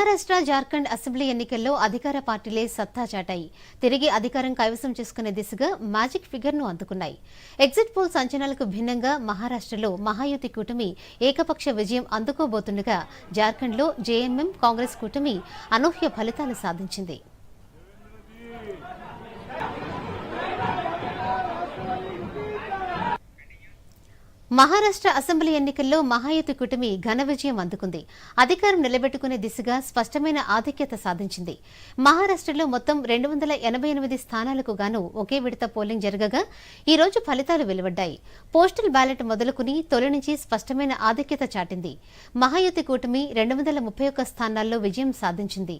Maharashtra Jharkhand assembly ఎన్నికల్లో అధికార పార్టీలే సత్తా చాటాయి. తిరిగి అధికారం కైవసం చేసుకునే దిశగా మ్యాజిక్ ఫిగర్ను అందుకున్నాయి. ఎగ్జిట్ పోల్ అంచనాలకు భిన్నంగా మహారాష్ట్రలో మహాయుతి కూటమి ఏకపక్ష విజయం అందుకోబోతుండగా జార్ఖండ్లో జేఎంఎం కాంగ్రెస్ కూటమి అనూహ్య ఫలితాలు సాధించింది. మహారాష్ట్ర అసెంబ్లీ ఎన్నికల్లో మహాయుతి కూటమి ఘన విజయం అందుకుంది. అధికారం నిలబెట్టుకునే దిశగా స్పష్టమైన ఆధిక్యత సాధించింది. మహారాష్ట్రలో మొత్తం రెండు వందల ఎనభై ఎనిమిది స్థానాలకు గాను ఒకే విడత పోలింగ్ జరగగా ఈ రోజు ఫలితాలు వెలువడ్డాయి. పోస్టల్ బ్యాలెట్ మొదలుకుని తొలి నుంచి స్పష్టమైన ఆధిక్యత చాటింది. మహాయుతి కూటమి రెండు వందల ముప్పై ఒక్క స్థానాల్లో విజయం సాధించింది.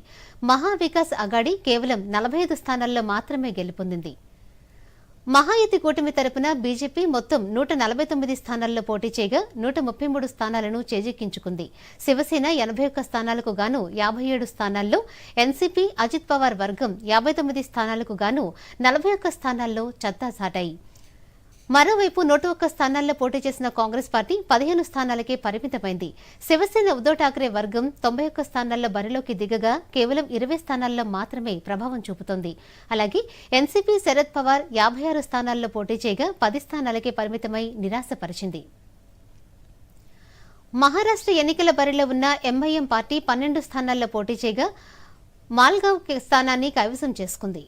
మహా వికాస్ అగాడి కేవలం నలభై ఐదు స్థానాల్లో మాత్రమే గెలుపొందింది. మహాయుతి కూటమి తరపున బీజేపీ మొత్తం నూట నలభై తొమ్మిది స్థానాల్లో పోటీ చేయగా నూట ముప్పై మూడు స్థానాలను చేజిక్కించుకుంది. శివసేన ఎనభై ఒక్క స్థానాలకు గాను యాభై ఏడు స్థానాల్లో ఎన్సీపీ అజిత్ పవార్ వర్గం యాభై తొమ్మిది స్థానాలకు గాను నలభై ఒక్క స్థానాల్లో చత్తా సాటాయి. మరోవైపు నూట ఒక్క స్థానాల్లో పోటీ చేసిన కాంగ్రెస్ పార్టీ పదిహేను స్థానాలకే పరిమితమైంది. శివసేన ఉద్దవ్ ఠాక్రే వర్గం తొంభై ఒక్క స్థానాల్లో బరిలోకి దిగగా కేవలం ఇరవై స్థానాల్లో మాత్రమే ప్రభావం చూపుతోంది. అలాగే ఎన్సీపీ శరద్ పవార్ యాభై ఆరు స్థానాల్లో పోటీ చేయగా పది స్థానాలకే పరిమితమై నిరాశపరిచింది. మహారాష్ట్ర ఎన్నికల బరిలో ఉన్న ఎంఐఎం పార్టీ పన్నెండు స్థానాల్లో పోటీ చేయగా మాల్గావ్ స్థానాన్ని కైవసం చేసుకుంది.